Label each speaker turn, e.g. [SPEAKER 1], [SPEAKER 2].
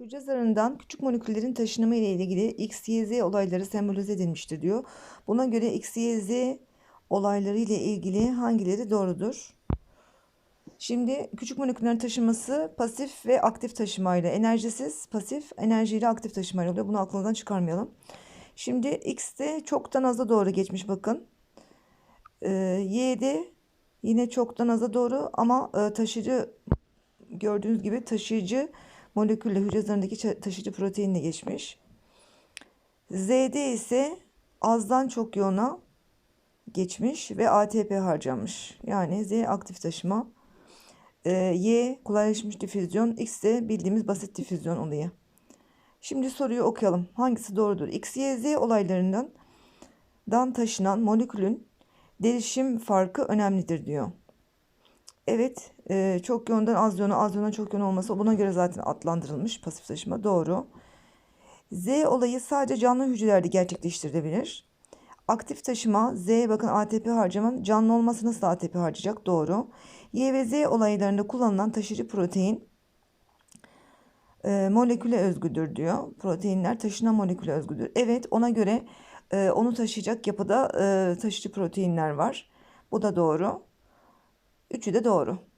[SPEAKER 1] Hücre zarından küçük moleküllerin taşınımı ile ilgili X, Y, Z olayları sembolize edilmiştir diyor. Buna göre X, Y, Z olayları ile ilgili hangileri doğrudur? Şimdi küçük moleküllerin taşıması pasif ve aktif taşımayla, enerjisiz, pasif, enerjiyle aktif taşımayla oluyor. Bunu aklınızdan çıkarmayalım. Şimdi X'te çoktan aza doğru geçmiş bakın. Ee, Y'de yine çoktan aza doğru ama e, taşıyıcı gördüğünüz gibi taşıyıcı molekülle hücre zarındaki taşıyıcı proteinle geçmiş. Z'de ise azdan çok yoğuna geçmiş ve ATP harcamış. Yani Z aktif taşıma. Ee, y kolaylaşmış difüzyon. X de bildiğimiz basit difüzyon olayı. Şimdi soruyu okuyalım. Hangisi doğrudur? X, Y, Z olaylarından dan taşınan molekülün derişim farkı önemlidir diyor. Evet, e, çok yönden az yöne, az yönden çok yön olması buna göre zaten adlandırılmış pasif taşıma. Doğru. Z olayı sadece canlı hücrelerde gerçekleştirilebilir. Aktif taşıma, Z bakın ATP harcaman canlı olması nasıl ATP harcayacak? Doğru. Y ve Z olaylarında kullanılan taşıyıcı protein e, moleküle özgüdür diyor. Proteinler taşınan moleküle özgüdür. Evet ona göre e, onu taşıyacak yapıda e, taşıyıcı proteinler var. Bu da doğru. Üçü de doğru.